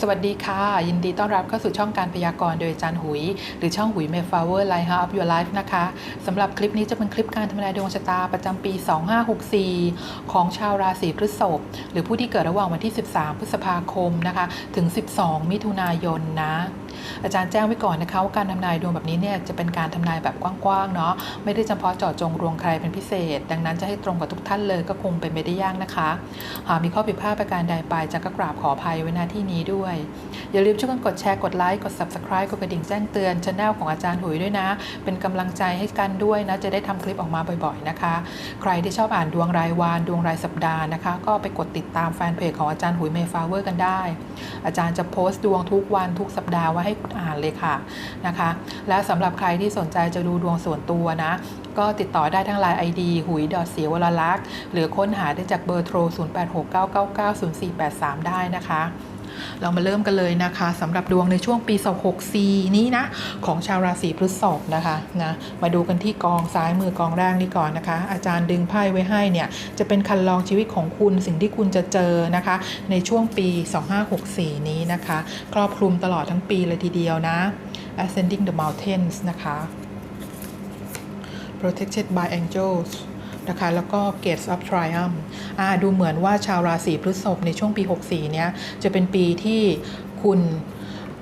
สวัสดีค่ะ ยินดีต้อนรับเข้าสู่ช่องการพยากรณ์โดยอาจารย์หุย หรือช่องหุย Mayflower Light House of Your Life นะคะสำหรับคลิปนี้จะเป็นคลิปการทำนายดวงชะตาประจำปี 2564 ของชาวราศีพฤษภหรือผู้ที่เกิดระหว่างวันที่ 13 พฤษภาคมนะคะ ถึง 12 มิถุนายนนะ อาจารย์แจ้งไว้ก่อนนะคะว่าการทำนายดวงแบบนี้เนี่ยจะเป็นการทำนายแบบกว้างๆเนาะไม่ได้เฉพาะเจาะจงรวงใครเป็นพิเศษ ดังนั้นจะให้ตรงกับทุกท่านเลยก็คงเป็นไม่ได้ยากนะคะ หากมีข้อผิดพลาดประการใดไปจะก็กราบขออภัยไว้หน้าที่นี้ด้วย อย่าลืมช่วยกันกดแชร์กดไลค์กด subscribe กดกระดิ่งแจ้งเตือนช anel ของอาจารย์หุยด้วยนะ เป็นกำลังใจให้กันด้วยนะจะได้ทำคลิปออกมาบ่อยๆนะคะ ใครที่ชอบอ่านดวงรายวันดวงรายสัปดาห์นะคะ ก็ไปกดติดตามแฟนเพจของอาจารย์หุยเมฟาเวอร์กันได้ อาจารย์จะโพสต์ดวงทุกวันทุกสัปดาห์ไว้ให้อ่านเลยค่ะนะคะ และสำหรับใครที่สนใจจะดูดวงส่วนตัวนะ ก็ติดต่อได้ทั้งไลน์ ID หุยดอดเสียวรลักษ์หรือค้นหาได้จากเบอร์โทร 0869990483 ได้นะคะ เรามาเริ่มกันเลยนะคะสำหรับดวงในช่วงปี2664 นี้นะของชาวราศีพฤษภนะคะนะมาดูกันที่กองซ้ายมือกองแรกนี่ก่อนนะคะ อาจารย์ดึงไพ่ไว้ให้เนี่ยจะเป็นคันลองชีวิตของคุณสิ่งที่คุณจะเจอนะคะ ในช่วงปี 2564 นี้นะคะ ครอบคลุมตลอดทั้งปีเลยทีเดียวนะ ascending the mountains นะคะ protected by angels นะคะแล้วก็ gates of triumph อ่าดูเหมือนว่าชาวราศีพฤษภในช่วงปี 64 เนี้ยจะเป็นปีที่คุณ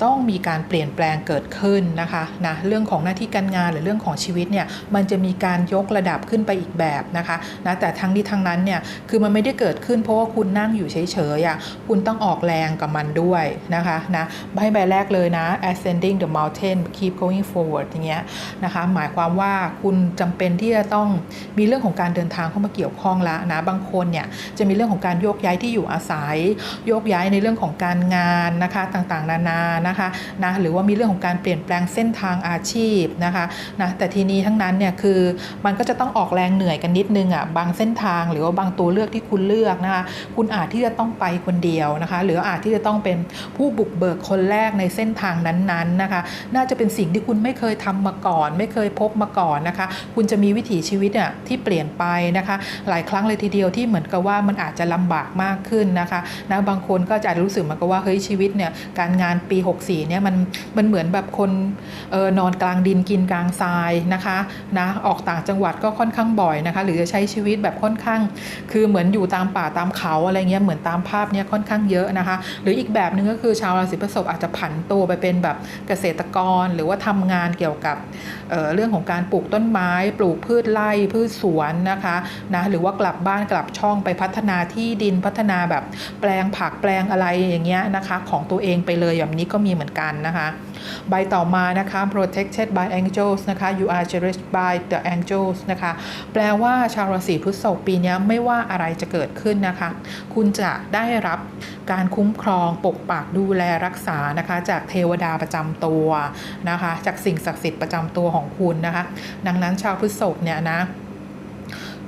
ต้องมีการเปลี่ยนแปลงเกิดขึ้นนะคะนะเรื่องของหน้าที่การงานหรือเรื่องของชีวิตเนี่ยมันจะมีการยกระดับขึ้นไปอีกแบบนะคะนะแต่ทั้งนี้ทั้งนั้นเนี่ยคือมันไม่ได้เกิดขึ้นเพราะว่าคุณนั่งอยู่เฉยๆอะคุณต้องออกแรงกับมันด้วยนะคะนะให้ใบแรกเลยนะ ascending the mountain keep going forward อย่างเงี้ยนะคะหมายความว่าคุณจำเป็นที่จะต้องมีเรื่องของการเดินทางเข้ามาเกี่ยวข้องล้วนะบางคนเนี่ยจะมีเรื่องของการโยกย้ายที่อยู่อาศัย โยกย้ายในเรื่องของการงานนะคะต่างๆ นานานะคะนะหรือว่ามีเรื่องของการเปลี่ยนแปลงเส้นทางอาชีพนะคะนะแต่ทีนี้ทั้งนั้นเนี่ยคือมันก็จะต้องออกแรงเหนื่อยกันนิดนึงอะบางเส้นทางหรือว่าบางตัวเลือกที่คุณเลือกนะคะคุณอาจที่จะต้องไปคนเดียวนะคะหรืออาจที่จะต้องเป็นผู้บุกเบิกคนแรกในเส้นทางนั้นๆนะคะน่าจะเป็นสิ่งที่คุณไม่เคยทำมาก่อน ไม่เคยพบมาก่อนนะคะ คุณจะมีวิถีชีวิตอะที่เปลี่ยนไปนะคะ หลายครั้งเลยทีเดียวที่เหมือนกับว่ามันอาจจะลำบากมากขึ้นนะคะนะบางคนก็จะรู้สึกเหมือนกับว่าเฮ้ยชีวิตเนี่ยการงานปี64เนี่ยมันมันเหมือนแบบคนออนอนกลางดินกินกลางทรายนะคะนะออกต่างจังหวัดก็ค่อนข้างบ่อยนะคะ หรือจะใช้ชีวิตแบบค่อนข้าง คือเหมือนอยู่ตามป่าตามเขาอะไรเงี้ยเหมือนตามภาพเนี่ยค่อนข้างเยอะนะคะ หรืออีกแบบหนึ่งก็คือชาวราศีพฤษภอาจจะผันตัวไปเป็นแบบเกษตรกร หรือว่าทำงานเกี่ยวกับเเรื่องของการปลูกต้นไม้ ปลูกพืชไร่พืชสวนนะคะนะหรือว่ากลับบ้านกลับช่องไปพัฒนาที่ดินพัฒนาแบบแปลงผักแปลงอะไรอย่างเงี้ยนะคะ ของตัวเองไปเลยแบบนี้ก็มีเหมือนกันนะคะใบต่อมานะคะ protected by angels นะคะ you are cherished by the angels นะคะ แปลว่าชาวราศีพฤษภปีนี้ไม่ว่าอะไรจะเกิดขึ้นนะคะ คุณจะได้รับการคุ้มครองปกปักดูแลรักษานะคะ จากเทวดาประจำตัวนะคะ จากสิ่งศักดิ์สิทธิ์ประจำตัวของคุณนะคะ ดังนั้นชาวพฤษภเนี่ยนะ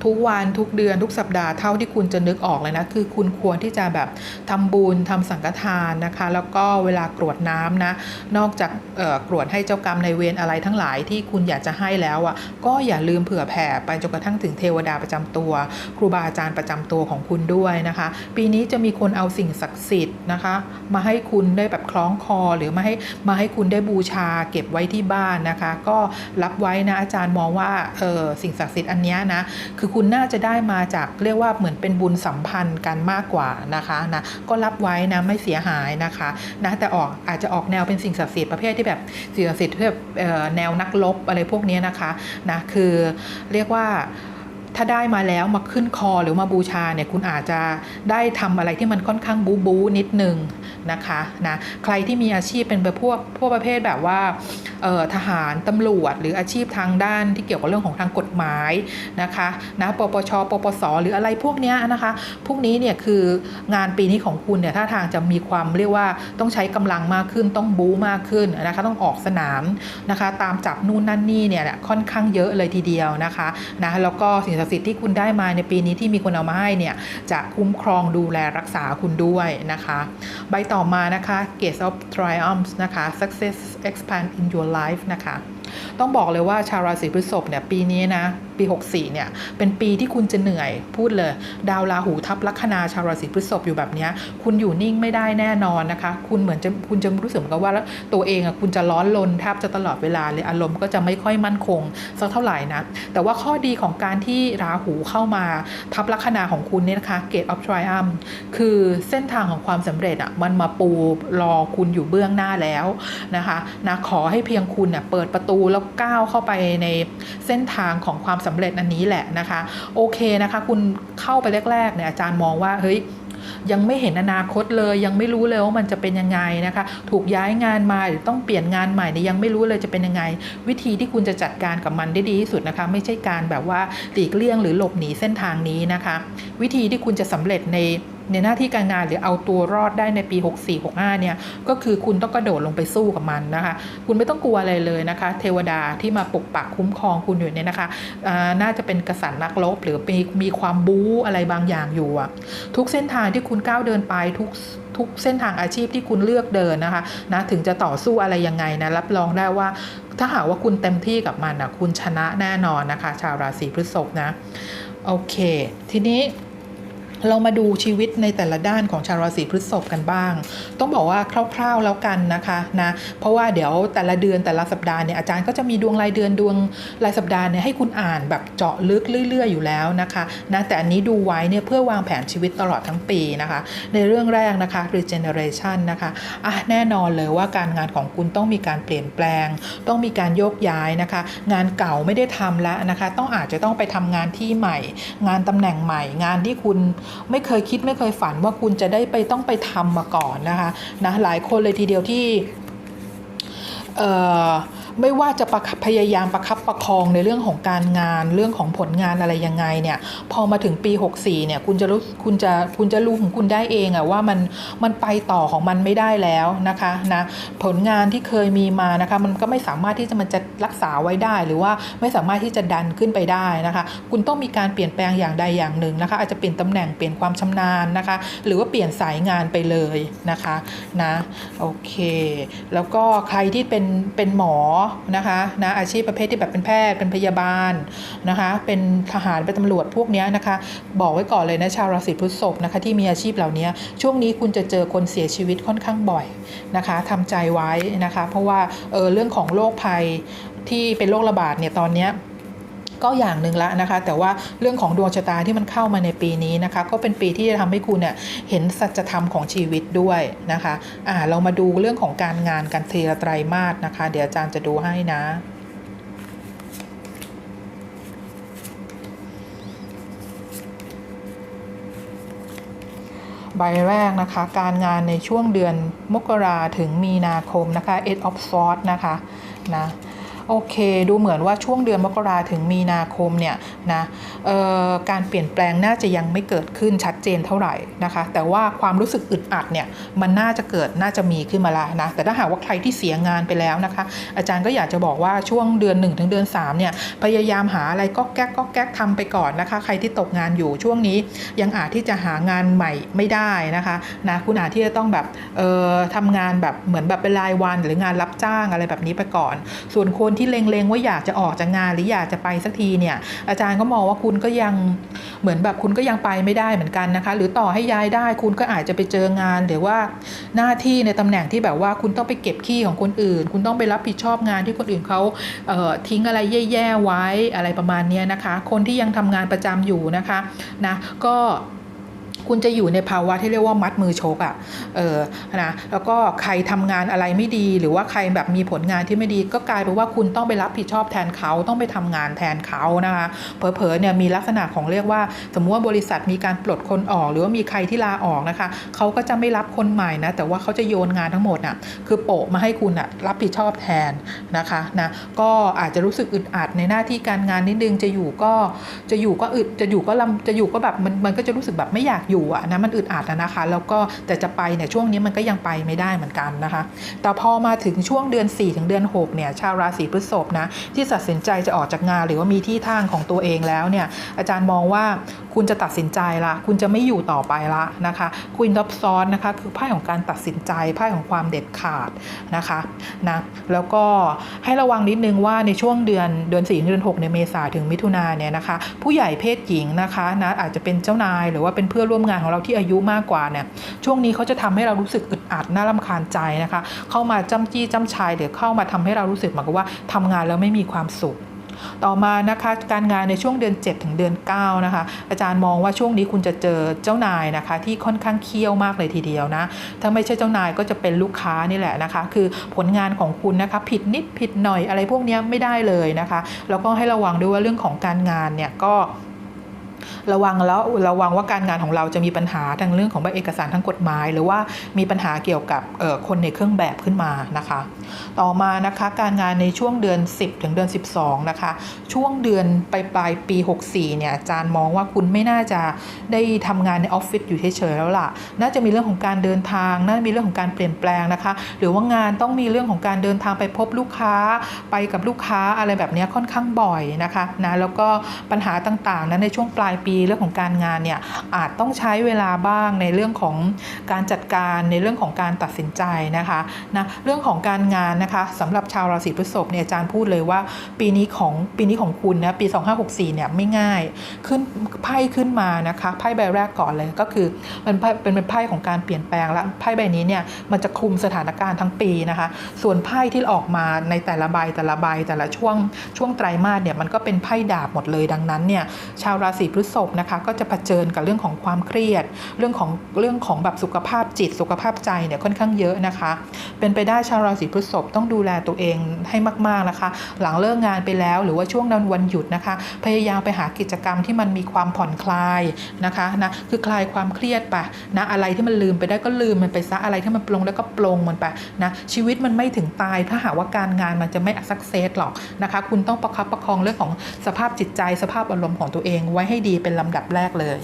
ทุกวันทุกเดือนทุกสัปดาห์เท่าที่คุณจะนึกออกเลยนะ คือคุณควรที่จะแบบทำบุญทำสังฆทานนะคะ แล้วก็เวลากรวดน้ำนะ นอกจากกรวดให้เจ้ากรรมในเวรอะไรทั้งหลายที่คุณอยากจะให้แล้วอะก็อย่าลืมเผื่อแผ่ไปจนกระทั่งถึงเทวดาประจำตัว ครูบาอาจารย์ประจำตัวของคุณด้วยนะคะ ปีนี้จะมีคนเอาสิ่งศักดิ์สิทธิ์นะคะ มาให้คุณได้แบบคล้องคอหรือมาให้มาให้คุณได้บูชาเก็บไว้ที่บ้านนะคะ ก็รับไว้นะอาจารย์มองว่าเออสิ่งศักดิ์สิทธิ์อันนี้นะคืือคุณน่าจะได้มาจากเรียกว่าเหมือนเป็นบุญสัมพันธ์กันมากกว่านะคะนะก็รับไว้นะไม่เสียหายนะคะนะแต่ออกอาจจะออกแนวเป็นสิ่งศักดิ์สิทธิ์ประเภทที่แบบสิ่งศักดิ์สิทธิ์ที่แบบเอ่อแนวนักรบอะไรพวกนี้นะคะนะคือเรียกว่าถ้าได้มาแล้วมาขึ้นคอหรือมาบูชาเนี่ยคุณอาจจะได้ทำอะไรที่มันค่อนข้างบูบูนิดนึง นะคะนะใครที่มีอาชีพเป็นแบบพวกพวกประเภทแบบว่าทหารตำรวจ หรืออาชีพทางด้านที่เกี่ยวกับเรื่องของทางกฎหมายนะคะนะปปชปปสหรืออะไรพวกเนี้ยนะคะ พวกนี้เนี่ยคืองานปีนี้ของคุณเนี่ยท่าทางจะมีความเรียกว่าต้องใช้กำลังมากขึ้นต้องบู๊มากขึ้นนะคะต้องออกสนามนะคะตามจับนู่นนั่นนี่เนี่ยค่อนข้างเยอะเลยทีเดียวนะคะนะแล้วก็สิ่งศักดิ์สิทธิ์ที่คุณได้มาในปีนี้ที่มีคนเอามาให้เนี่ยจะคุ้มครองดูแลรักษาคุณด้วยนะคะ ใบต่อ่อมานะคะ Gates of Triumphs นะคะ Success Expand in Your Life นะคะ ต้องบอกเลยว่าชาวราศีพฤษภเนี่ยปีนี้นะปี 64 เนี่ย เป็นปีที่คุณจะเหนื่อยพูดเลย ดาวราหูทับลัคนาชาวราศีพฤษภอยู่แบบนี้คุณอยู่นิ่งไม่ได้แน่นอนนะคะ คุณเหมือนจะคุณจะรู้สึกเหมือนกับว่าตัวเองอะคุณจะร้อนรนแทบจะตลอดเวลาเลยอารมณ์ก็จะไม่ค่อยมั่นคงสักเท่าไหร่นะ แต่ว่าข้อดีของการที่ราหูเข้ามาทับลัคนาของคุณเนี่ยนะคะ Gate of Triumph คือเส้นทางของความสำเร็จอะมันมาปูรอคุณอยู่เบื้องหน้าแล้วนะคะนะขอให้เพียงคุณเน่ยเปิดประตูแล้วก้าวเข้าไปในเส้นทางของความสำเร็จอันนี้แหละนะคะ โอเคนะคะ คุณเข้าไปแรกๆเนี่ยอาจารย์มองว่าเฮ้ยยังไม่เห็นอนาคตเลยยังไม่รู้เลยว่ามันจะเป็นยังไงนะคะ ถูกย้ายงานมาหรือต้องเปลี่ยนงานใหม่เนี่ยยังไม่รู้เลยจะเป็นยังไง วิธีที่คุณจะจัดการกับมันได้ดีที่สุดนะคะ ไม่ใช่การแบบว่าหลีกเลี่ยงหรือหลบหนีเส้นทางนี้นะคะ วิธีที่คุณจะสำเร็จใน ในหน้าที่การงานหรือเอาตัวรอดได้ในปี 64-65 เนี่ย ก็คือคุณต้องกระโดดลงไปสู้กับมันนะคะ คุณไม่ต้องกลัวอะไรเลยนะคะ เทวดาที่มาปกปักคุ้มครองคุณอยู่เนี่ยนะคะน่าจะเป็นกษัตริย์นักรบหรือมีมีความบู๊อะไรบางอย่างอยู่อะทุกเส้นทางที่คุณก้าวเดินไปทุกทุกเส้นทางอาชีพที่คุณเลือกเดินนะคะนะถึงจะต่อสู้อะไรยังไงนะรับรองได้ว่า ถ้าหากว่าคุณเต็มที่กับมันนะคุณชนะแน่นอนนะคะ ชาวราศีพฤษภนะ โอเค ทีนี้ เรามาดูชีวิตในแต่ละด้านของชาวราศีพฤษภกันบ้าง ต้องบอกว่าคร่าว ๆแล้วกันนะคะนะเพราะว่าเดี๋ยวแต่ละเดือนแต่ละสัปดาห์เนี่ยอาจารย์ก็จะมีดวงรายเดือนดวงรายสัปดาห์เนี่ยให้คุณอ่านแบบเจาะลึกเรื่อย ๆ อยู่แล้วนะคะนะแต่อันนี้ดูไว้เนี่ยเพื่อวางแผนชีวิตตลอดทั้งปีนะคะ ในเรื่องแรกนะคะ regeneration นะคะอะแน่นอนเลยว่าการงานของคุณต้องมีการเปลี่ยนแปลง ต้องมีการโยกย้ายนะคะ งานเก่าไม่ได้ทำแล้วนะคะ ต้องอาจจะต้องไปทำงานที่ใหม่ งานตำแหน่งใหม่ งานที่คุณไม่เคยคิดไม่เคยฝันว่าคุณจะได้ไปต้องไปทำมาก่อนนะคะนะหลายคนเลยทีเดียวที่เอ่อ ไม่ว่าจะประพยายามประคับประคองในเรื่องของการงานเรื่องของผลงานอะไรยังไงเนี่ยพอมาถึงปี 64เนี่ยคุณจะรู้คุณจะคุณจะรู้ของคุณได้เองอะว่ามันมันไปต่อของมันไม่ได้แล้วนะคะนะผลงานที่เคยมีมานะคะมันก็ไม่สามารถที่จะมันจะรักษาไว้ได้ หรือว่าไม่สามารถที่จะดันขึ้นไปได้นะคะ คุณต้องมีการเปลี่ยนแปลงอย่างใดอย่างหนึ่งนะคะ อาจจะเปลี่ยนตำแหน่งเปลี่ยนความชำนาญนะคะ หรือว่าเปลี่ยนสายงานไปเลยนะคะนะโอเค แล้วก็ใครที่เป็นเป็นหมอนะคะนะอาชีพประเภทที่แบบเป็นแพทย์เป็นพยาบาลนะคะเป็นทหารเป็นตำรวจพวกนี้นะคะบอกไว้ก่อนเลยนะชาวราศีพฤษภนะคะที่มีอาชีพเหล่านี้ช่วงนี้คุณจะเจอคนเสียชีวิตค่อนข้างบ่อยนะคะทำใจไว้นะคะ เพราะว่าเออเรื่องของโรคภัยที่เป็นโรคระบาดเนี่ยตอนนี้ ก็อย่างหนึ่งละนะคะ แต่ว่าเรื่องของดวงชะตาที่มันเข้ามาในปีนี้นะคะ ก็เป็นปีที่จะทำให้คุณเนี่ยเห็นสัจธรรมของชีวิตด้วยนะคะอ่าเรามาดูเรื่องของการงานกันเทระไตรมาสนะคะ เดี๋ยวอาจารย์จะดูให้นะใบแรกนะคะ การงานในช่วงเดือนมกราถึงมีนาคมนะคะ Eight of Swords นะคะนะ โอเค ดูเหมือนว่าช่วงเดือนมกราถึงมีนาคมเนี่ยนะเอ่อการเปลี่ยนแปลงน่าจะยังไม่เกิดขึ้นชัดเจนเท่าไหร่นะคะ แต่ว่าความรู้สึกอึดอัดเนี่ยมันน่าจะเกิดน่าจะมีขึ้นมาแล้วนะแต่ถ้าหากว่าใครที่เสียงานไปแล้วนะคะ อาจารย์ก็อยากจะบอกว่าช่วงเดือน1ถึงเดือน3เนี่ยพยายามหาอะไรก็แก๊กก็แก๊กทำไปก่อนนะคะ ใครที่ตกงานอยู่ช่วงนี้ยังอาจที่จะหางานใหม่ไม่ได้นะคะนะคุณอาจที่จะต้องแบบเอ่อทำงานแบบเหมือนแบบเป็นรายวันหรืองานรับจ้างอะไรแบบนี้ไปก่อน ส่วนคนที่เล็งๆว่าอยากจะออกจากงานหรืออยากจะไปสักทีเนี่ยอาจารย์ก็มองว่าคุณก็ยังเหมือนแบบคุณก็ยังไปไม่ได้เหมือนกันนะคะ หรือต่อให้ย้ายได้คุณก็อาจจะไปเจองานหรือว่าหน้าที่ในตำแหน่งที่แบบว่าคุณต้องไปเก็บขี้ของคนอื่น คุณต้องไปรับผิดชอบงานที่คนอื่นเขาเทิ้งอะไรแย่ๆไว้อะไรประมาณนี้นะคะ คนที่ยังทำงานประจำอยู่นะคะนะก็ คุณจะอยู่ในภาวะที่เรียกว่ามัดมือชกอะ่ะเออนะแล้วก็ใครทำงานอะไรไม่ดี หรือว่าใครแบบมีผลงานที่ไม่ดี ก็กลายเป็นว่าคุณต้องไปรับผิดชอบแทนเขาต้องไปทำงานแทนเขานะคะเผลอๆเนี่ยมีลักษณะของเรียกว่า สมมติว่าบริษัทมีการปลดคนออก หรือว่ามีใครที่ลาออกนะคะเขาก็จะไม่รับคนใหม่นะแต่ว่าเขาจะโยนงานทั้งหมดอะคือโปะมาให้คุณอะรับผิดชอบแทนนะคะนะก็อาจจะรู้สึกอึดอัดในหน้าที่การงานนิดนึงจะอยู่ก็จะอยู่ก็อึดจะอยู่ก็ลำจะอยู่ก็แบบมันมันก็จะรู้สึกแบบไม่อยากอยู่อยู่อะนะมันอึดอัดอะนะคะ แล้วก็แต่จะไปเนี่ยช่วงนี้มันก็ยังไปไม่ได้เหมือนกันนะคะ แต่พอมาถึงช่วงเดือน 4 ถึงเดือน6เนี่ยชาวราศีพฤษภนะที่ตัดสินใจจะออกจากงานหรือว่ามีที่ทางของตัวเองแล้วเนี่ยอาจารย์มองว่าคุณจะตัดสินใจละ คุณจะไม่อยู่ต่อไปละนะคะควินดับซ้อนนะคะคือไพ่ของการตัดสินใจไพ่ของความเด็ดขาดนะคะนะแล้วก็ให้ระวังนิดนึงว่าในช่วงเดือนเดือน4ถึงเดือน6ในเมษาถึงมิถุนาเนี่ยนะคะ ผู้ใหญ่เพศหญิงนะคะนะอาจจะเป็นเจ้านายหรือว่าเป็นเพื่อนร่วมงานของเราที่อายุมากกว่าเนี่ยช่วงนี้เขาจะทำให้เรารู้สึกอึดอัดน่ารำคาญใจนะคะ เข้ามาจ้ำจี้จ้ำชายหรือเข้ามาทำให้เรารู้สึกเหมือนกับว่าทำงานแล้วไม่มีความสุขต่อมานะคะการงานในช่วงเดือน 7 ถึงเดือน 9 นะคะ อาจารย์มองว่าช่วงนี้คุณจะเจอเจ้านายนะคะ ที่ค่อนข้างเคี่ยวมากเลยทีเดียวนะ ถ้าไม่ใช่เจ้านายก็จะเป็นลูกค้านี่แหละนะคะ คือผลงานของคุณนะคะ ผิดนิดผิดหน่อยอะไรพวกนี้ไม่ได้เลยนะคะ แล้วก็ให้ระวังด้วยว่าเรื่องของการงานเนี่ยก็ ระวังแล้วระวังว่าการงานของเราจะมีปัญหาทางเรื่องของใบเอกสารทางกฎหมาย หรือว่ามีปัญหาเกี่ยวกับคนในเครื่องแบบขึ้นมานะคะ ต่อมานะคะการงานในช่วงเดือน 10 ถึงเดือน 12นะคะช่วงเดือนปลายปลายปี 64เนี่ยอาจารย์มองว่าคุณไม่น่าจะได้ทำงานในออฟฟิศอยู่เฉยๆแล้วล่ะ น่าจะมีเรื่องของการเดินทางน่าจะมีเรื่องของการเปลี่ยนแปลงนะคะ หรือว่างานต้องมีเรื่องของการเดินทางไปพบลูกค้าไปกับลูกค้าอะไรแบบนี้ค่อนข้างบ่อยนะคะนะแล้วก็ปัญหาต่างๆนั้นในช่วงปลายปีเรื่องของการงานเนี่ยอาจต้องใช้เวลาบ้างในเรื่องของการจัดการในเรื่องของการตัดสินใจนะคะนะเรื่องของการงานนะคะสำหรับชาวราศีพฤษภเนี่ยอาจารย์พูดเลยว่า ปีนี้ของปีนี้ของคุณนะปี 2564เนี่ยไม่ง่ายขึ้นไพ่ขึ้นมานะคะไพ่ใบแรกก่อนเลยก็คือมันไพ่เป็นเป็นไพ่ของการเปลี่ยนแปลงและไพ่ใบนี้เนี่ยมันจะคุมสถานการณ์ทั้งปีนะคะ ส่วนไพ่ที่ออกมาในแต่ละใบแต่ละใบแต่ละช่วงช่วงไตรมาสเนี่ยมันก็เป็นไพ่ดาบหมดเลยดังนั้นเนี่ยชาวราศีพฤษภนะคะก็จะเผชิญกับเรื่องของความเครียด เรื่องของเรื่องของแบบสุขภาพจิต สุขภาพใจเนี่ยค่อนข้างเยอะนะคะ เป็นไปได้ชาวราศีพฤษภต้องดูแลตัวเองให้มากๆนะคะ หลังเลิกงานไปแล้วหรือว่าช่วงวันหยุดนะคะ พยายามไปหากิจกรรมที่มันมีความผ่อนคลายนะคะนะคือคลายความเครียดไปนะอะไรที่มันลืมไปได้ก็ลืมมันไปซะอะไรที่มันปลงได้วก็ปลงมันไปนะชีวิตมันไม่ถึงตาย ถ้าหากว่าการงานมันจะไม่สักเซสหรอกนะคะ คุณต้องประคับประคองเรื่องของสภาพจิตใจ สภาพอารมณ์ของตัวเองไว้ให้ดีเป็นลำดับแรกเลย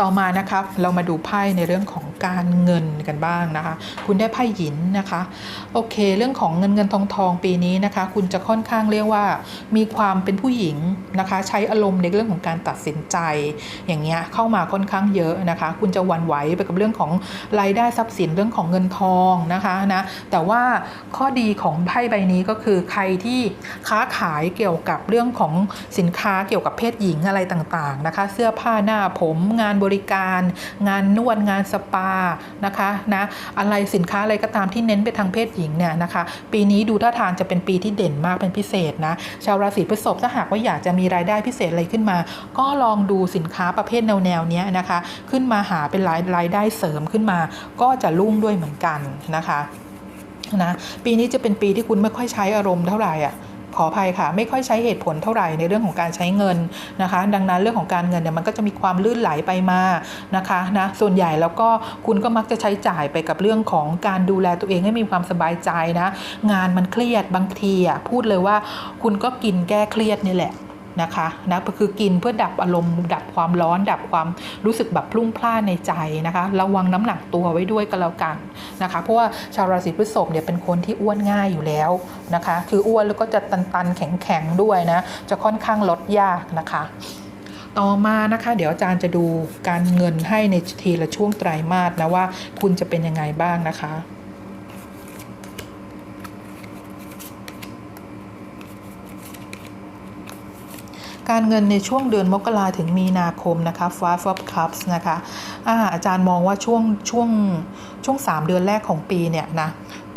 ต่อมานะคะเรามาดูไพ่ในเรื่องของการเงินกันบ้างนะคะ คุณได้ไพ่หยินนะคะ โอเค เรื่องของเงินเงินทองทองปีนี้นะคะ คุณจะค่อนข้างเรียกว่า มีความเป็นผู้หญิงนะคะ ใช้อารมณ์ในเรื่องของการตัดสินใจ อย่างเงี้ยเข้ามาค่อนข้างเยอะนะคะ คุณจะหวั่นไหวไปกับเรื่องของรายได้ทรัพย์สินเรื่องของเงินทองนะคะนะแต่ว่าข้อดีของไพ่ใบนี้ก็คือใครที่ค้าขายเกี่ยวกับเรื่องของสินค้าเกี่ยวกับเพศหญิงอะไรต่างๆนะคะ เสื้อผ้าหน้าผมงานบริการ งานนวดงานสปานะคะนะอะไรสินค้าอะไรก็ตามที่เน้นไปทางเพศหญิงเนี่ยนะคะ ปีนี้ดูท่าทางจะเป็นปีที่เด่นมากเป็นพิเศษนะชาวราศีพฤษภถ้าหากว่าอยากจะมีรายได้พิเศษอะไรขึ้นมา ก็ลองดูสินค้าประเภทแนวๆเนี้นะคะ ขึ้นมาหาเป็นรายรายได้เสริมขึ้นมา ก็จะรุ่งด้วยเหมือนกันนะคะนะปีนี้จะเป็นปีที่คุณไม่ค่อยใช้อารมณ์เท่าไหร่อะ ขออภัยค่ะ ไม่ค่อยใช้เหตุผลเท่าไหร่ในเรื่องของการใช้เงินนะคะ ดังนั้นเรื่องของการเงินเนี่ยมันก็จะมีความลื่นไหลไปมานะคะนะส่วนใหญ่แล้วก็คุณก็มักจะใช้จ่ายไปกับเรื่องของการดูแลตัวเองให้มีความสบายใจนะ งานมันเครียดบางทีอะพูดเลยว่า คุณก็กินแก้เครียดนี่แหละ นะคะนะคือกินเพื่อดับอารมณ์ ดับความร้อน ดับความรู้สึกแบบพลุ่งพล่านในใจนะคะระวังน้ำหนักตัวไว้ด้วยก็แล้วกันนะคะ เพราะว่าชาวราศีพฤษภเนี่ยเป็นคนที่อ้วนง่ายอยู่แล้วนะคะ คืออ้วนแล้วก็จะตันๆแข็งๆด้วยนะ จะค่อนข้างลดยากนะคะต่อมานะคะ เดี๋ยวอาจารย์จะดูการเงินให้ในทีละช่วงไตรมาสนะว่าคุณจะเป็นยังไงบ้างนะคะ การเงินในช่วงเดือนมกราถึงมีนาคมนะคะ Five of Cups นะคะอาอาจารย์มองว่าช่วงช่วงช่วง 3 เดือนแรกของปีเนี่ยนะ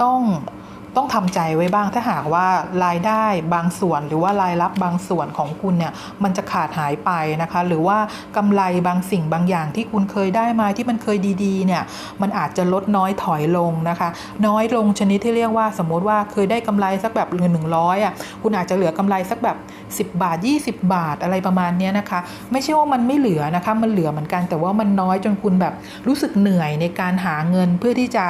ต้อง ต้องทำใจไว้บ้างถ้าหากว่ารายได้บางส่วนหรือว่ารายรับบางส่วนของคุณเนี่ยมันจะขาดหายไปนะคะ หรือว่ากำไรบางสิ่งบางอย่างที่คุณเคยได้มาที่มันเคยดีๆเนี่ยมันอาจจะลดน้อยถอยลงนะคะ น้อยลงชนิดที่เรียกว่าสมมติว่าเคยได้กำไรสักแบบเงินหนึ่งร้อยอะคุณอาจจะเหลือกำไรสักแบบ 10 บาท 20 บาทอะไรประมาณนี้นะคะ ไม่ใช่ว่ามันไม่เหลือนะคะมันเหลือเหมือนกัน แต่ว่ามันน้อยจนคุณแบบรู้สึกเหนื่อยในการหาเงินเพื่อที่จะ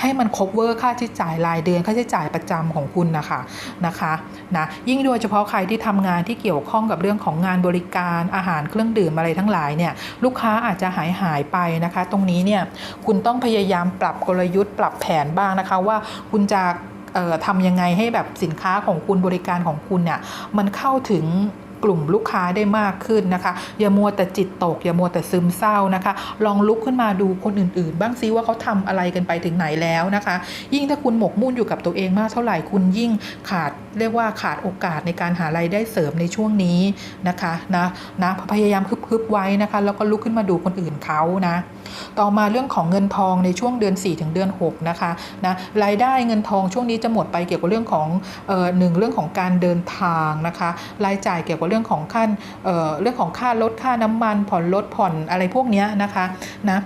ให้มัน cover ค่าใช้จ่ายรายเดือนค่าใช้จ่ายประจำของคุณนะคะนะคะนะยิ่งโดยเฉพาะใครที่ทำงานที่เกี่ยวข้องกับเรื่องของงานบริการอาหารเครื่องดื่มอะไรทั้งหลายเนี่ยลูกค้าอาจจะหายหายไปนะคะ ตรงนี้เนี่ยคุณต้องพยายามปรับกลยุทธ์ ปรับแผนบ้างนะคะว่าคุณจะทำยังไงให้แบบสินค้าของคุณบริการของคุณเนี่ยมันเข้าถึง กลุ่มลูกค้าได้มากขึ้นนะคะ อย่ามัวแต่จิตตก อย่ามัวแต่ซึมเศร้านะคะ ลองลุกขึ้นมาดูคนอื่นๆ บ้างซิว่าเขาทำอะไรกันไปถึงไหนแล้วนะคะ ยิ่งถ้าคุณหมกมุ่นอยู่กับตัวเองมากเท่าไหร่คุณยิ่งขาดเรียกว่าขาดโอกาสในการหารายได้เสริมในช่วงนี้นะคะนะนะพยายามคึบๆไว้นะคะ แล้วก็ลุกขึ้นมาดูคนอื่นเขานะต่อมาเรื่องของเงินทองในช่วงเดือน 4 ถึงเดือน 6 นะคะนะรายได้เงินทองช่วงนี้จะหมดไปเกี่ยวกับเรื่องของออหนึ่งเรื่องของการเดินทางนะคะ รายจ่ายเกี่ยวกับเรื่องของขั้นเอ่อเรื่องของค่าลดค่าน้ำมันผ่อนลดผ่อนอะไรพวกนี้นะคะนะ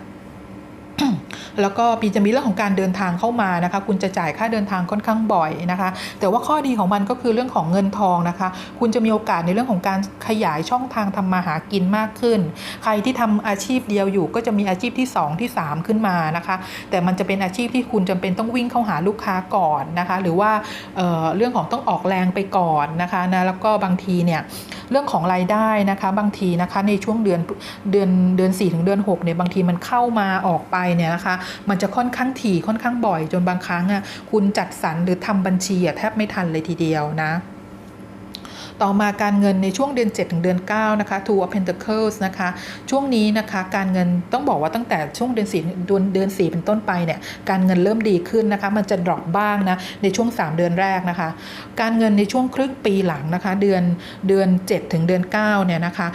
แล้วก็ปีจะมีเรื่องของการเดินทางเข้ามานะคะ คุณจะจ่ายค่าเดินทางค่อนข้างบ่อยนะคะ แต่ว่าข้อดีของมันก็คือเรื่องของเงินทองนะคะ คุณจะมีโอกาสในเรื่องของการขยายช่องทางทำมาหากินมากขึ้น ใครที่ทำอาชีพเดียวอยู่ ก็จะมีอาชีพที่ 2 ที่ 3 ขึ้นมานะคะ แต่มันจะเป็นอาชีพที่คุณจำเป็นต้องวิ่งเข้าหาลูกค้าก่อนนะคะ หรือว่าเเรื่องของต้องออกแรงไปก่อนนะคะนะแล้วก็บางทีเนี่ยเรื่องของรายได้นะคะ บางทีนะคะในช่วงเดือนเดือนเดือน4ถึงเดือน6เนี่ยบางทีมันเข้ามาออกไปเนี่ยนะคะ มันจะค่อนข้างถี่ค่อนข้างบ่อย จนบางครั้งอะคุณจัดสรรหรือทำบัญชีอะแทบไม่ทันเลยทีเดียวนะต่อมาการเงินในช่วงเดือน 7 ถึงเดือน 9 นะคะ Two of Pentacles นะคะ ช่วงนี้นะคะการเงินต้องบอกว่าตั้งแต่ช่วงเดือน4เดือนเดือน 4 เป็นต้นไปเนี่ยการเงินเริ่มดีขึ้นนะคะ มันจะดรอปบ้างนะในช่วง 3 เดือนแรกนะคะ การเงินในช่วงครึ่งปีหลังนะคะ เดือนเดือน 7 ถึงเดือน 9 เนี่ยนะคะ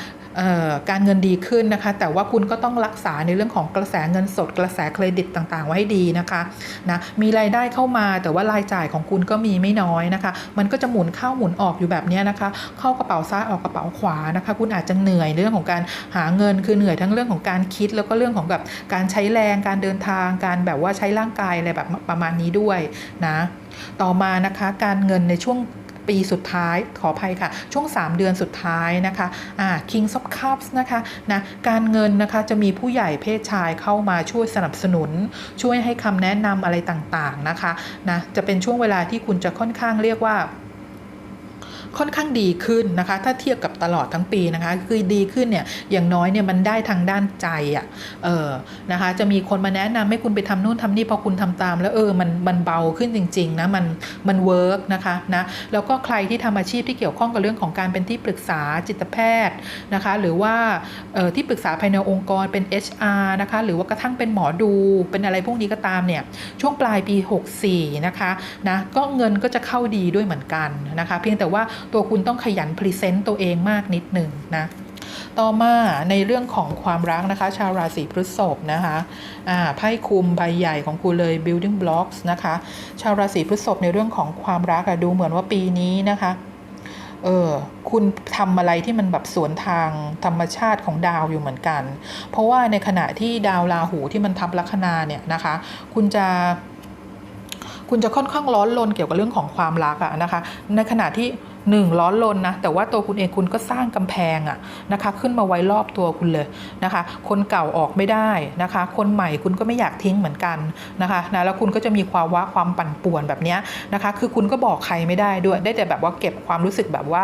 การเงินดีขึ้นนะคะ แต่ว่าคุณก็ต้องรักษาในเรื่องของกระแสเงินสด กระแสเครดิตต่างๆ ไว้ให้ดีนะคะนะมีรายได้เข้ามาแต่ว่ารายจ่ายของคุณก็มีไม่น้อยนะคะ มันก็จะหมุนเข้าหมุนออกอยู่แบบนี้นะคะ เข้ากระเป๋าซ้ายออกกระเป๋าขวานะคะ คุณอาจจะเหนื่อยเรื่องของการหาเงินคือเหนื่อยทั้งเรื่องของการคิด แล้วก็เรื่องของแบบการใช้แรงการเดินทาง การแบบว่าใช้ร่างกายอะไรแบบประมาณนี้ด้วยนะต่อมานะคะการเงินในช่วง ปีสุดท้ายขออภัยค่ะ ช่วง 3 เดือนสุดท้ายนะคะอ่า King of Cups นะคะนะการเงินนะคะจะมีผู้ใหญ่เพศชายเข้ามาช่วยสนับสนุน ช่วยให้คำแนะนำอะไรต่างๆนะคะนะจะเป็นช่วงเวลาที่คุณจะค่อนข้างเรียกว่า ค่อนข้างดีขึ้นนะคะ ถ้าเทียบกับตลอดทั้งปีนะคะ คือดีขึ้นเนี่ยอย่างน้อยเนี่ยมันได้ทางด้านใจอะ่ะเออนะคะ จะมีคนมาแนะนำให้คุณไปทำนู่นทำนี่พอคุณทำตาม แล้วเออมันมันเบาขึ้นจริงๆนะมันมันเวิร์กนะคะนะแล้วก็ใครที่ทำอาชีพที่เกี่ยวข้องกับเรื่องของการเป็นที่ปรึกษาจิตแพทย์นะคะ หรือว่าออที่ปรึกษาภายในองค์กรเป็น HR นะคะ หรือว่ากระทั่งเป็นหมอดูเป็นอะไรพวกนี้ก็ตามเนี่ยช่วงปลายปี 64 นะคะนะก็เงินก็จะเข้าดีด้วยเหมือนกันนะคะ เพียงแต่ว่าตัวคุณต้องขยันพรีเซนต์ตัวเองมากนิดหนึ่งนะต่อมาในเรื่องของความรักนะคะ ชาวราศีพฤษภนะคะไพ่คุมใบใหญ่ของคุณเลย building blocks นะคะ ชาวราศีพฤษภในเรื่องของความรักอะดูเหมือนว่าปีนี้นะคะเออคุณทำอะไรที่มันแบบสวนทางธรรมชาติของดาวอยู่เหมือนกัน เพราะว่าในขณะที่ดาวราหูที่มันทับลัคนาเนี่ยนะคะ คุณจะคุณจะค่อนข้างร้อนรนเกี่ยวกับเรื่องของความรักอะนะคะ ในขณะที่ หนึ่งร้อนรนนะแต่ว่าตัวคุณเองคุณก็สร้างกำแพงอะนะคะ ขึ้นมาไว้รอบตัวคุณเลยนะคะ คนเก่าออกไม่ได้นะคะ คนใหม่คุณก็ไม่อยากทิ้งเหมือนกันนะคะนะแล้วคุณก็จะมีความว่าความปั่นป่วนแบบนี้นะคะ คือคุณก็บอกใครไม่ได้ด้วย ได้แต่แบบว่าเก็บความรู้สึกแบบว่า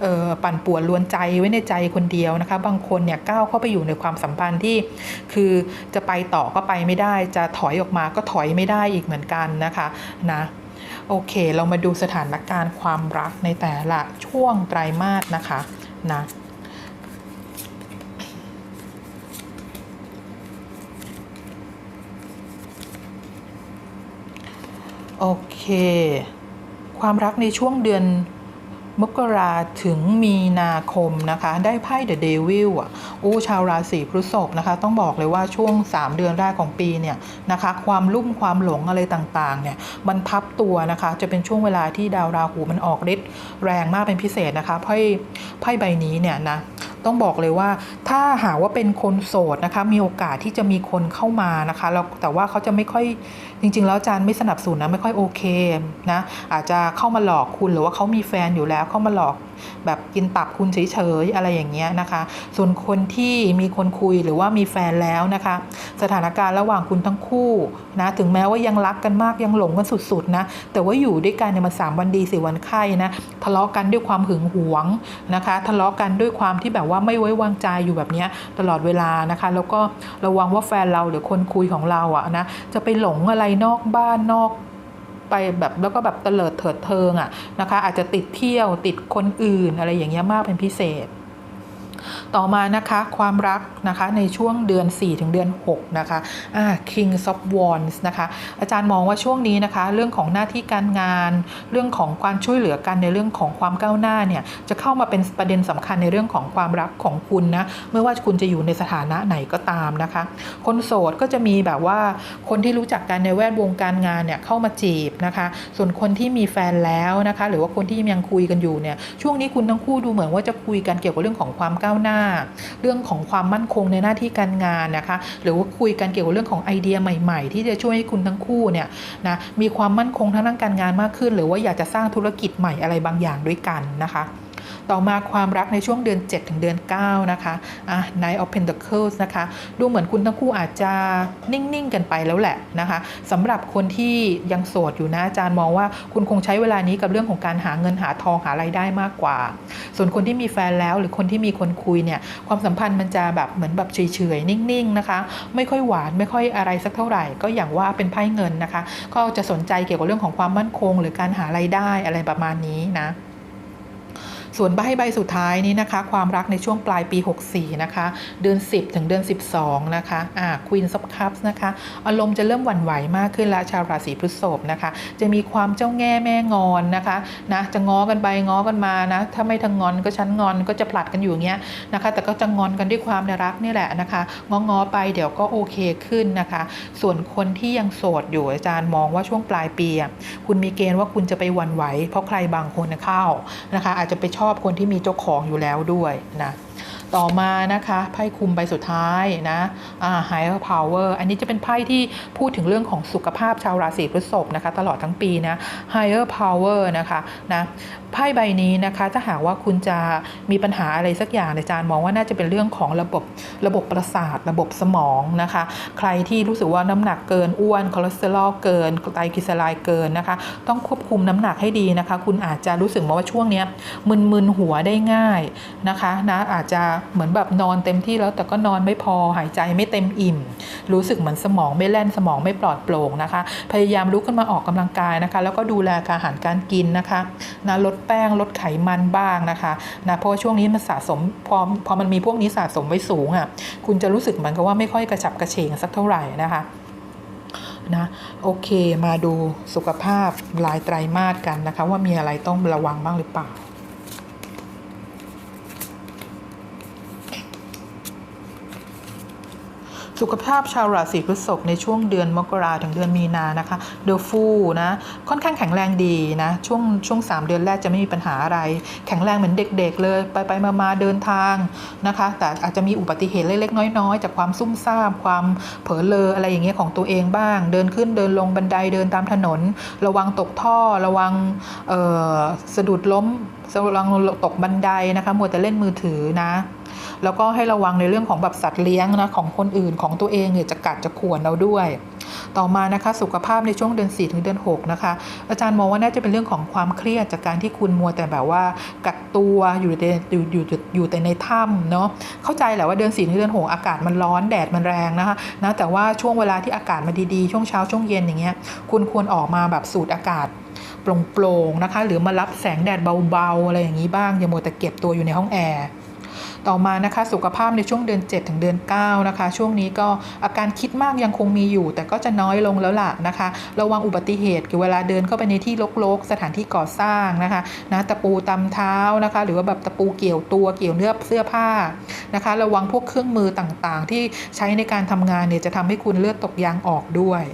เออปั่นป่วนลวนใจไว้ในใจคนเดียวนะคะ บางคนเนี่ยก้าวเข้าไปอยู่ในความสัมพันธ์ที่ คือจะไปต่อก็ไปไม่ได้ จะถอยออกมาก็ถอยไม่ได้อีกเหมือนกันนะคะนะ โอเค เรามาดูสถานการณ์ความรักในแต่ละช่วงไตรมาสนะคะนะโอเค ความรักในช่วงเดือน มกราถึงมีนาคมนะคะ ได้ไพ่เดอะเดวิลอะอู้ชาวราศีพฤษภนะคะ ต้องบอกเลยว่าช่วง 3 เดือนแรกของปีเนี่ยนะคะ ความลุ่มความหลงอะไรต่างๆเนี่ยมันทับตัวนะคะ จะเป็นช่วงเวลาที่ดาวราหูมันออกฤทธิ์แรงมากเป็นพิเศษนะคะไพ่ไพ่ใบนี้เนี่ยนะ ต้องบอกเลยว่า ถ้าหาว่าเป็นคนโสดนะคะมีโอกาสที่จะมีคนเข้ามานะคะแล้วแต่ว่าเขาจะไม่ค่อยจริง ๆ แล้วอาจารย์ไม่สนับสนุนนะไม่ค่อยโอเคนะอาจจะเข้ามาหลอกคุณหรือว่าเขามีแฟนอยู่แล้วเข้ามาหลอก แบบกินตับคุณเฉยๆอะไรอย่างเงี้ยนะคะ ส่วนคนที่มีคนคุยหรือว่ามีแฟนแล้วนะคะ สถานการณ์ระหว่างคุณทั้งคู่นะถึงแม้ว่ายังรักกันมากยังหลงกันสุดๆนะแต่ว่าอยู่ด้วยกันเนี่ยมาสามวันดีสี่วันไข้นะทะเลาะกันด้วยความหึงหวงนะคะ ทะเลาะกันด้วยความที่แบบว่าไม่ไว้วางใจอยู่แบบเนี้ยตลอดเวลานะคะ แล้วก็ระวังว่าแฟนเราหรือคนคุยของเราอะนะจะไปหลงอะไรนอกบ้านนอก ไปแบบแล้วก็แบบเตลิดเถิดเทิงอะนะคะ อาจจะติดเที่ยวติดคนอื่นอะไรอย่างเงี้ยมากเป็นพิเศษ ต่อมานะคะความรักนะคะในช่วงเดือน 4 ถึงเดือน 6 นะคะอ่า King of Wands นะคะอาจารย์มองว่าช่วงนี้นะคะ เรื่องของหน้าที่การงาน เรื่องของการช่วยเหลือกันในเรื่องของความก้าวหน้าเนี่ยจะเข้ามาเป็นประเด็นสำคัญในเรื่องของความรักของคุณนะไม่ว่าคุณจะอยู่ในสถานะไหนก็ตามนะคะ คนโสดก็จะมีแบบว่าคนที่รู้จักกันในแวดวงการงานเนี่ยเข้ามาจีบนะคะ ส่วนคนที่มีแฟนแล้วนะคะ หรือว่าคนที่ยังคุยกันอยู่เนี่ยช่วงนี้คุณทั้งคู่ดูเหมือนว่าจะคุยกันเกี่ยวกับเรื่องของความก้าวหน้า เรื่องของความมั่นคงในหน้าที่การงานนะคะ หรือว่าคุยกันเกี่ยวกับเรื่องของไอเดียใหม่ ๆ ที่จะช่วยให้คุณทั้งคู่เนี่ยนะมีความมั่นคงทางด้านการงานมากขึ้น หรือว่าอยากจะสร้างธุรกิจใหม่อะไรบางอย่างด้วยกันนะคะ ต่อมาความรักในช่วงเดือน 7 ถึงเดือน 9 นะคะอะ Knight of Pentacles นะคะ ดูเหมือนคุณทั้งคู่อาจจะนิ่ง ๆ กันไปแล้วแหละนะคะสำหรับคนที่ยังโสดอยู่นะอาจารย์มองว่าคุณคงใช้เวลานี้กับเรื่องของการหาเงินหาทองหาไรายได้มากกว่า ส่วนคนที่มีแฟนแล้วหรือคนที่มีคนคุยเนี่ยความสัมพันธ์มันจะแบบเหมือนแบบเฉยๆนิ่งๆนะคะ ไม่ค่อยหวานไม่ค่อยอะไรสักเท่าไหร่ ก็อย่างว่าเป็นไพ่เงินนะคะ ก็จะสนใจเกี่ยวกับเรื่องของความมั่นคง หรือการหาไรายได้อะไรประมาณนี้นะ ส่วนใบใบสุดท้ายนี้นะคะ ความรักในช่วงปลายปี 64 นะคะ เดือน 10 ถึงเดือน 12 นะคะอ่า Queen of Cups นะคะ อารมณ์จะเริ่มหวั่นไหวมากขึ้นละชาวราศีพฤษภนะคะ จะมีความเจ้าแง่แม่งอนนะคะนะจะง้อกันไปง้อกันมานะ ถ้าไม่ทางงอนก็ฉันงอนก็จะผลัดกันอยู่เงี้ยนะคะ แต่ก็จะงอนกันด้วยความรักนี่แหละนะคะง้อง้อๆไปเดี๋ยวก็โอเคขึ้นนะคะ ส่วนคนที่ยังโสดอยู่อาจารย์มองว่าช่วงปลายปีอะคุณมีเกณฑ์ว่าคุณจะไปหวั่นไหว เพราะใครบางคนเข้านะคะ อาจจะไปชอบคนที่มีเจ้าของอยู่แล้วด้วยนะ ต่อมานะคะไพ่คุมใบสุดท้ายนะอ่า higher power อันนี้จะเป็นไพ่ที่พูดถึงเรื่องของสุขภาพชาวราศีพฤษภนะคะ ตลอดทั้งปีนะ higher power นะคะนะไพ่ใบนี้นะคะถ้าหากว่าคุณจะมีปัญหาอะไรสักอย่างอาจารย์มองว่าน่าจะเป็นเรื่องของระบบระบบประสาท ระบบสมองนะคะ ใครที่รู้สึกว่าน้ำหนักเกินอ้วนคอเลสเตอรอลเกินไตรกลีเซอไรด์เกินนะคะ ต้องควบคุมน้ำหนักให้ดีนะคะ คุณอาจจะรู้สึกว่าช่วงนี้มึนๆหัวได้ง่ายนะคะนะอาจจะเหมือนแบบนอนเต็มที่แล้วแต่ก็นอนไม่พอหายใจไม่เต็มอิ่ม รู้สึกเหมือนสมองไม่แล่นสมองไม่ปลอดโปร่งนะคะ พยายามลุกขึ้นมาออกกำลังกายนะคะ แล้วก็ดูแลอาหารการกินนะคะนะลดแป้งลดไขมันบ้างนะคะนะเพราะว่าช่วงนี้มันสะสมพอพอมันมีพวกนี้สะสมไว้สูงอะคุณจะรู้สึกเหมือนกับว่าไม่ค่อยกระฉับกระเฉงสักเท่าไหร่นะคะนะโอเคมาดูสุขภาพรายไตรมาสกันนะคะ ว่ามีอะไรต้องระวังบ้างหรือเปล่า สุขภาพชาวราศีพฤษภในช่วงเดือนมกราถึงเดือนมีนานะคะเดอฟูนะค่อนข้างแข็งแรงดีนะช่วงช่วง 3 เดือนแรกจะไม่มีปัญหาอะไร แข็งแรงเหมือนเด็กๆ เลย ไปไปมามาเดินทางนะคะ แต่อาจจะมีอุบัติเหตุเล็กๆ น้อยๆ จากความซุ่มซ่ามความเผลอเลออะไรอย่างเงี้ยของตัวเองบ้าง เดินขึ้นเดินลงบันไดเดินตามถนน ระวังตกท่อระวังสะดุดล้มระวังตกบันไดนะคะมัวแต่เล่นมือถือนะ แล้วก็ให้ระวังในเรื่องของแบบสัตว์เลี้ยงนะของคนอื่นของตัวเองเนี่ยจะกัดจะข่วนเราด้วย ต่อมานะคะสุขภาพในช่วงเดือน4ถึงเดือน6นะคะอาจารย์มองว่าน่าจะเป็นเรื่องของความเครียดจากการที่คุณมัวแต่แบบว่ากักตัวอยู่ในอยู่อยู่อยู่อยู่แต่ในถ้ำเนาะเข้าใจแหละว่าเดือน4ถึงเดือน6อากาศมันร้อนแดดมันแรงนะคะนะแต่ว่าช่วงเวลาที่อากาศมันดีๆ ช่วงเช้าช่วงเย็นอย่างเงี้ยคุณควรออกมาแบบสูดอากาศโปร่งๆนะคะ หรือมารับแสงแดดเบาๆ อะไรอย่างนี้บ้าง อย่ามัวแต่เก็บตัวอยู่ในห้องแอร์ ต่อมานะคะสุขภาพในช่วงเดือน 7 ถึงเดือน 9 นะคะ ช่วงนี้ก็อาการคิดมากยังคงมีอยู่ แต่ก็จะน้อยลงแล้วล่ะนะคะ ระวังอุบัติเหตุเวลาเดินเข้าไปในที่รกๆ สถานที่ก่อสร้างนะคะนะตะปูตำเท้านะคะ หรือว่าแบบตะปูเกี่ยวตัวเกี่ยวเนื้อเสื้อผ้านะคะ ระวังพวกเครื่องมือต่างๆ ที่ใช้ในการทำงานเนี่ยจะทำให้คุณเลือดตกยางออกด้วย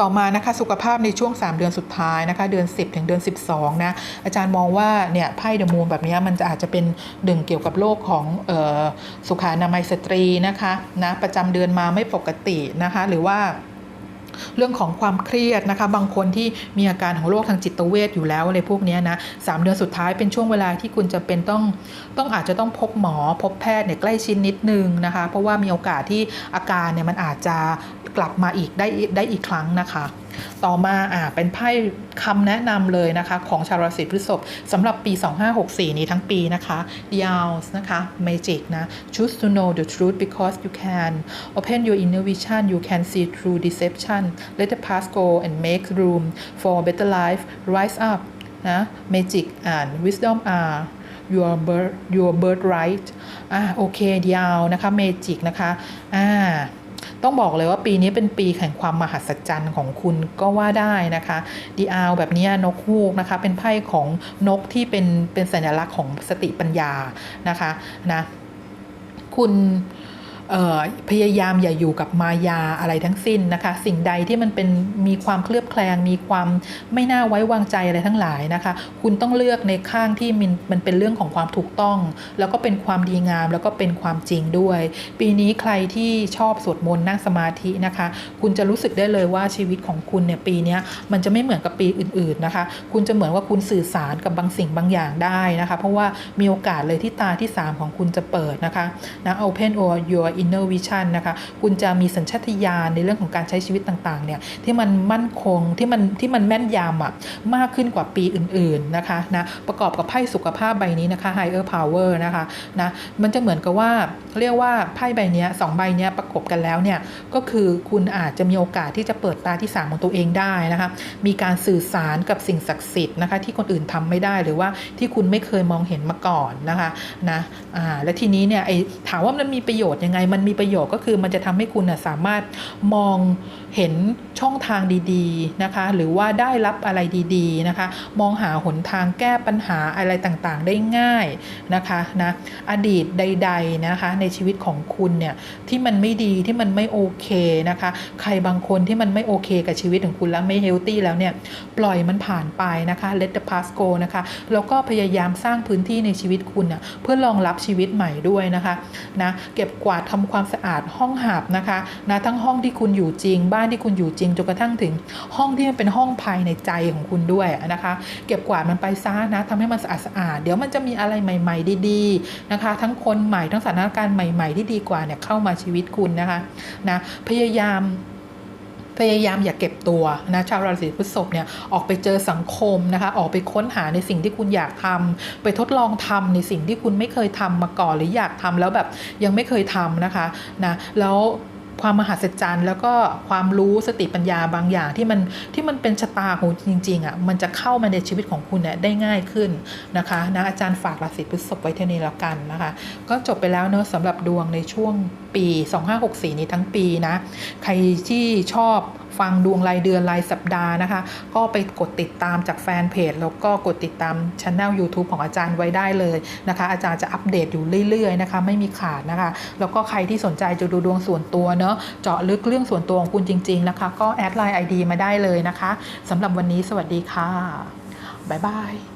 ต่อมานะคะสุขภาพในช่วง 3 เดือนสุดท้ายนะคะเดือน 10 ถึงเดือน 12นะอาจารย์มองว่าเนี่ยไพ่เดอะมูนแบบนี้มันจะอาจจะเป็นหนึ่งเกี่ยวกับโรคของออสุขานามัยสตรีนะคะนะประจำเดือนมาไม่ปกตินะคะหรือว่า เรื่องของความเครียดนะคะ บางคนที่มีอาการของโรคทางจิตเวชอยู่แล้วอะไรพวกนี้นะสามเดือนสุดท้ายเป็นช่วงเวลาที่คุณจะเป็นต้องต้องอาจจะต้องพบหมอพบแพทย์เนี่ยใกล้ชิดนิดนึงนะคะ เพราะว่ามีโอกาสที่อาการเนี่ยมันอาจจะกลับมาอีกได้ได้อีกครั้งนะคะ ต่อมาอ่าเป็นไพ่คำแนะนำเลยนะคะ ของชาวราศีพฤษภสำหรับปี 2564 นี้ทั้งปีนะคะ The Owls นะคะ Magic นะ Choose to know the truth because you can open your inner vision you can see through deception let the past go and make room for better life rise up นะ Magic and Wisdom are your birth your birthright อ่าโอเค The Owl นะคะ Magic นะคะอ่า ต้องบอกเลยว่าปีนี้เป็นปีแห่งความมหัศจรรย์ของคุณก็ว่าได้นะคะดีอาแบบนี้นกฮูกนะคะ เป็นไพ่ของนกที่เป็นเป็นสัญลักษณ์ของสติปัญญานะคะนะคุณ พยายามอย่าอยู่กับมายาอะไรทั้งสิ้นนะคะ สิ่งใดที่มันเป็นมีความเคลือบแคลง มีความไม่น่าไว้วางใจอะไรทั้งหลายนะคะ คุณต้องเลือกในข้างที่มันมันเป็นเรื่องของความถูกต้อง แล้วก็เป็นความดีงามแล้วก็เป็นความจริงด้วย ปีนี้ใครที่ชอบสวดมนต์นั่งสมาธินะคะ คุณจะรู้สึกได้เลยว่าชีวิตของคุณเนี่ยปีนี้มันจะไม่เหมือนกับปีอื่น ๆนะคะ คุณจะเหมือนว่าคุณสื่อสารกับบางสิ่งบางอย่างได้นะคะ เพราะว่ามีโอกาสเลยที่ตาที่ 3 ของคุณจะเปิดนะคะนะ open or your inner vision นะคะ คุณจะมีสัญชาตญาณในเรื่องของการใช้ชีวิตต่างๆ เนี่ยที่มันมั่นคงที่มันที่มันแม่นยำอะมากขึ้นกว่าปีอื่นๆนะคะนะประกอบกับไพ่สุขภาพใบนี้นะคะ higher power นะคะนะมันจะเหมือนกับว่าเรียกว่าไพ่ใบนี้สองใบนี้ประกบกันแล้วเนี่ยก็คือคุณอาจจะมีโอกาสที่จะเปิดตาที่ 3 ของตัวเองได้นะคะมีการสื่อสารกับสิ่งศักดิ์สิทธิ์นะคะที่คนอื่นทำไม่ได้หรือว่าที่คุณไม่เคยมองเห็นมาก่อนนะคะนะอ่าและทีนี้เนี่ยไอถามว่ามันมีประโยชน์ยังไงมันมีประโยชน์ก็คือมันจะทำให้คุณนะสามารถมองเห็นช่องทางดีๆนะคะ หรือว่าได้รับอะไรดีๆนะคะ มองหาหนทางแก้ปัญหาอะไรต่างๆ ได้ง่ายนะคะนะอดีตใด ๆนะคะ ในชีวิตของคุณเนี่ยที่มันไม่ดีที่มันไม่โอเคนะคะ ใครบางคนที่มันไม่โอเคกับชีวิตของคุณแล้วไม่เฮลตี้แล้วเนี่ยปล่อยมันผ่านไปนะคะ let the past go นะคะแล้วก็พยายามสร้างพื้นที่ในชีวิตคุณน่ะเพื่อรองรับชีวิตใหม่ด้วยนะคะนะเก็บกวาดททำความสะอาดห้องหับนะคะนะทั้งห้องที่คุณอยู่จริง บ้านที่คุณอยู่จริงจนกระทั่งถึงห้องที่มันเป็นห้องภายในใจของคุณด้วยนะคะ เก็บกวาดมันไปซะนะทำให้มันสะอาดสะอาดเดี๋ยวมันจะมีอะไรใหม่ ๆ ดีๆนะคะ ทั้งคนใหม่ทั้งสถานการณ์ใหม่ ๆ ที่ดีกว่าเนี่ยเข้ามาชีวิตคุณนะคะนะพยายาม พยายามอย่าเก็บตัวนะชาวราศีพฤษภเนี่ยออกไปเจอสังคมนะคะออกไปค้นหาในสิ่งที่คุณอยากทำไปทดลองทำในสิ่งที่คุณไม่เคยทำมาก่อนหรืออยากทำแล้วแบบยังไม่เคยทำนะคะนะแล้ว ความมหัศจรรย์ แล้วก็ความรู้สติปัญญาบางอย่างที่มันที่มันเป็นชะตาของจริงๆอะมันจะเข้ามาในชีวิตของคุณเนี่ยได้ง่ายขึ้นนะคะนะอาจารย์ฝากราศีพฤษภไว้เท่านี้แล้วกันนะคะ ก็จบไปแล้วเนอะสำหรับดวงในช่วงปี 2564 นี้ทั้งปีนะ ใครที่ชอบ ฟังดวงรายเดือนรายสัปดาห์นะคะ ก็ไปกดติดตามจากแฟนเพจแล้วก็กดติดตามช anel YouTube ของอาจารย์ไว้ได้เลยนะคะ อาจารย์จะอัปเดตอยู่เรื่อยๆนะคะ ไม่มีขาดนะคะ แล้วก็ใครที่สนใจจะดูดวงส่วนตัวเนอะเจาะลึกเรื่องส่วนตัวของคุณจริง ๆนะคะ ก็แอดไลน์ ID มาได้เลยนะคะสำหรับวันนี้สวัสดีค่ะบ๊ายบาย